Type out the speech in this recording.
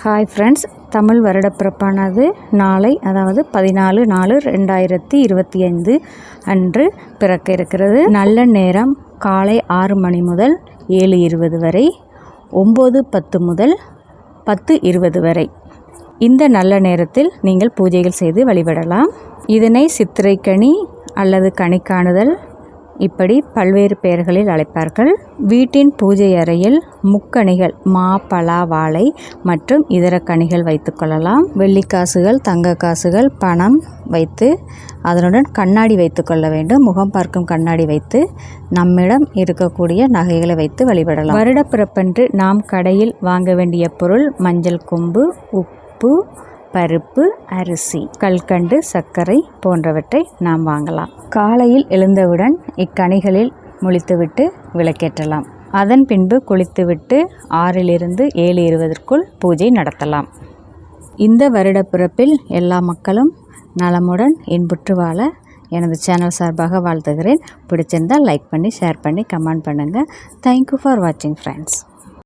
Hi friends Tamil வருடப்பிறப்பானது நாளை அதாவது பதினாலு நாலு ரெண்டாயிரத்தி இருபத்தி ஐந்து அன்று பிறக்க இருக்கிறது. நல்ல நேரம் காலை ஆறு மணி முதல் ஏழு இருபது வரை ஒம்பது பத்து முதல் பத்து இருபது வரை. இந்த நல்ல நேரத்தில் நீங்கள் பூஜைகள் செய்து வழிபடலாம். இதனை சித்திரைக்கனி அல்லது கணிக்காணுதல் காணுதல் இப்படி பல்வேறு பெயர்களில் அழைப்பார்கள். வீட்டின் பூஜை அறையில் முக்கணிகள் மா பலா வாழை மற்றும் இதர கனிகள் வைத்துக்கொள்ளலாம் வெள்ளிக்காசுகள் தங்க காசுகள் பணம் வைத்து அதனுடன் கண்ணாடி வைத்துக்கொள்ள வேண்டும். முகம் பார்க்கும் கண்ணாடி வைத்து நம்மிடம் இருக்கக்கூடிய நகைகளை வைத்து வழிபடலாம். வருடப்பிறப்பன்று நாம் கடையில் வாங்க வேண்டிய பொருள் மஞ்சள் கொம்பு உப்பு பருப்பு அரிசி கல்கண்டு சர்க்கரை போன்றவற்றை நாம் வாங்கலாம். காலையில் எழுந்தவுடன் இக்கனிகளில் முழித்துவிட்டு விளக்கேற்றலாம். அதன் பின்பு குளித்துவிட்டு ஆறிலிருந்து ஏழு இருபதற்குள் பூஜை நடத்தலாம். இந்த வருடப்பிறப்பில் எல்லா மக்களும் நலமுடன் இன்புற்று வாழ எனது சேனல் சார்பாக வாழ்த்துகிறேன். பிடிச்சிருந்தால் லைக் பண்ணி ஷேர் பண்ணி கமெண்ட் பண்ணுங்கள் தேங்க்யூ ஃபார் வாட்சிங் ஃப்ரெண்ட்ஸ்